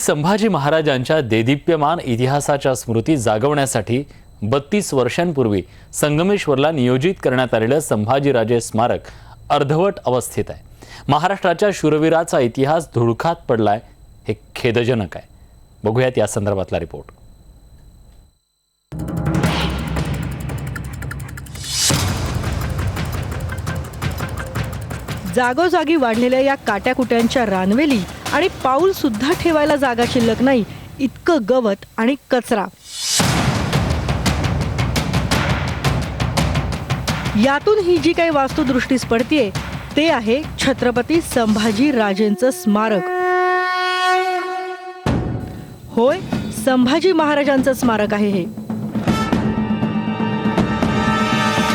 संभाजी महाराजांच्या देदीप्यमान इतिहासाच्या स्मृती जागवण्यासाठी बत्तीस वर्षांपूर्वी संगमेश्वरला नियोजित करण्यात आलेलं संभाजीराजे स्मारक अर्धवट अवस्थेत आहे. महाराष्ट्राच्या शूरवीराचा इतिहास धुळखात पडलाय हे खेदजनक आहे. बघूयात या संदर्भातला रिपोर्ट. जागोजागी वाढलेल्या या काट्याकुट्यांच्या रानवेली आणि पाऊल सुद्धा ठेवायला जागा शिल्लक नाही. इतकं गवत आणि कचरा. यातून ही जी काही वास्तुदृष्टीस पडतीये ते आहे छत्रपती संभाजी राजेंचं स्मारक. होय संभाजी महाराजांचं स्मारक आहे हे.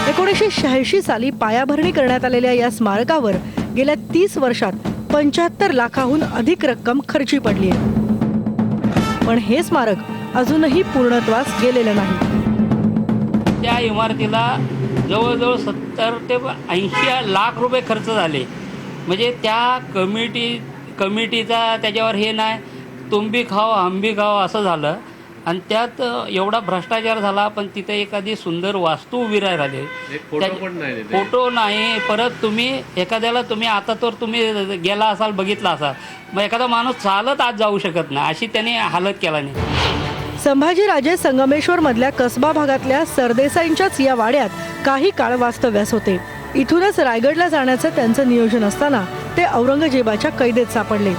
एकोणीसशे शहाऐंशी साली पायाभरणी करण्यात आलेल्या या स्मारकावर गेल्या तीस वर्षात पंच्याहत्तर लाखाहून अधिक रक्कम खर्ची पडली आहे. पण हे स्मारक अजूनही पूर्णत्वास गेलेलं नाही. त्या इमारतीला जवळजवळ सत्तर ते ऐंशी लाख रुपये खर्च झाले. म्हणजे त्या कमिटी कमिटीचा त्याच्यावर हे नाही तुंबी खाव आंबी खाव असं झालं. आणि त्यात एवढा भ्रष्टाचार झाला पण तिथे एखादी सुंदर वास्तू उभी राहिली. फोटो नाही परत तुम्ही एखाद्याला तुम्ही आता तर तुम्ही गेला असाल बघितला असाल मग एखादा माणूस चालत आज जाऊ शकत नाही अशी त्याने हालत केला नाही. संभाजीराजे संगमेश्वर मधल्या कसबा भागातल्या सरदेसाईंच्याच या वाड्यात काही काळ वास्तव्यास होते. इथूनच रायगडला जाण्याचं त्यांचं नियोजन असताना ते औरंगजेबाच्या कैदेत सापडले.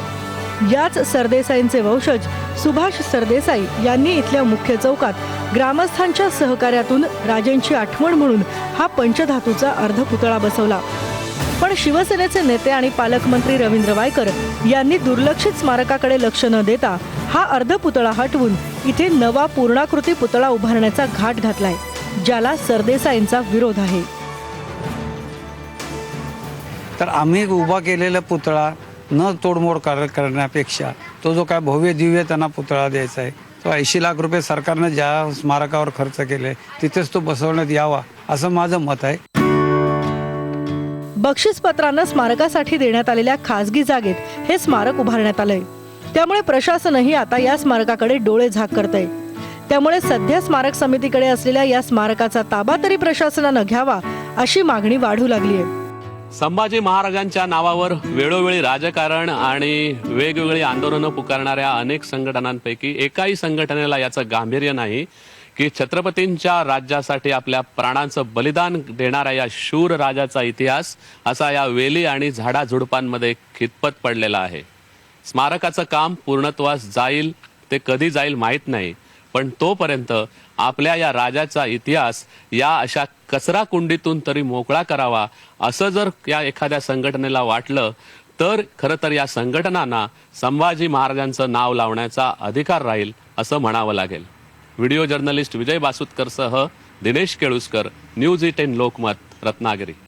याच सरदेसाईंचे वंशज सुभाष सरदेसाई यांनी इथल्या मुख्य चौकात ग्रामस्थांच्या सहकार्यातून राजेंची आठवण म्हणून हा पंचधातूचा अर्धपुतळा बसवला. पण शिवसेनेचे नेते आणि पालकमंत्री रवींद्र वायकर यांनी दुर्लक्षित स्मारकाकडे लक्ष न देता हा अर्धपुतळा हटवून इथे नवा पूर्णाकृती पुतळा उभारण्याचा घाट घातलाय ज्याला सरदेसाईंचा विरोध आहे. तर आम्ही उभा केलेला पुतळा न तोडमोड कर करण्यापेक्षा तो जो काय भव्य दिव्य त्यांना पुतळा द्यायचा आहे तो ऐंशी लाख रुपये सरकारनं ज्या स्मारकावर खर्च केले तिथेच तो बसवण्यात यावा असं माझं मत आहे. बक्षीसपत्रानं स्मारकासाठी देण्यात आलेल्या खासगी जागेत हे स्मारक उभारण्यात आलंय. त्यामुळे प्रशासनही आता या स्मारकाकडे डोळे झाक करतंय. त्यामुळे सध्या स्मारक समितीकडे असलेल्या या स्मारकाचा ताबा तरी प्रशासनानं घ्यावा अशी मागणी वाढू लागली आहे संभाजी महाराजांच्या नावावर वेळोवेळी राजकारण आणि वेगवेगळी आंदोलनं पुकारणाऱ्या अनेक संघटनांपैकी एकाही संघटनेला याचं गांभीर्य नाही की छत्रपतींच्या राज्यासाठी आपल्या प्राणांचं बलिदान देणाऱ्या या शूर राजाचा इतिहास असा या वेली आणि झाडाझुडपांमध्ये खितपत पडलेला आहे. स्मारकाचं काम पूर्णत्वास जाईल ते कधी जाईल माहीत नाही. पण तोपर्यंत आपल्या या राजाचा इतिहास या अशा कचरा कुंडीतून तरी मोकळा करावा असं जर या एखाद्या संघटनेला वाटलं तर खरं तर या संघटनांना संभाजी महाराजांचं नाव लावण्याचा अधिकार राहील असं म्हणावं लागेल. Video journalist Vijay बासुतकरसह Dinesh Keluskar news E ten Lokmat Ratnagiri.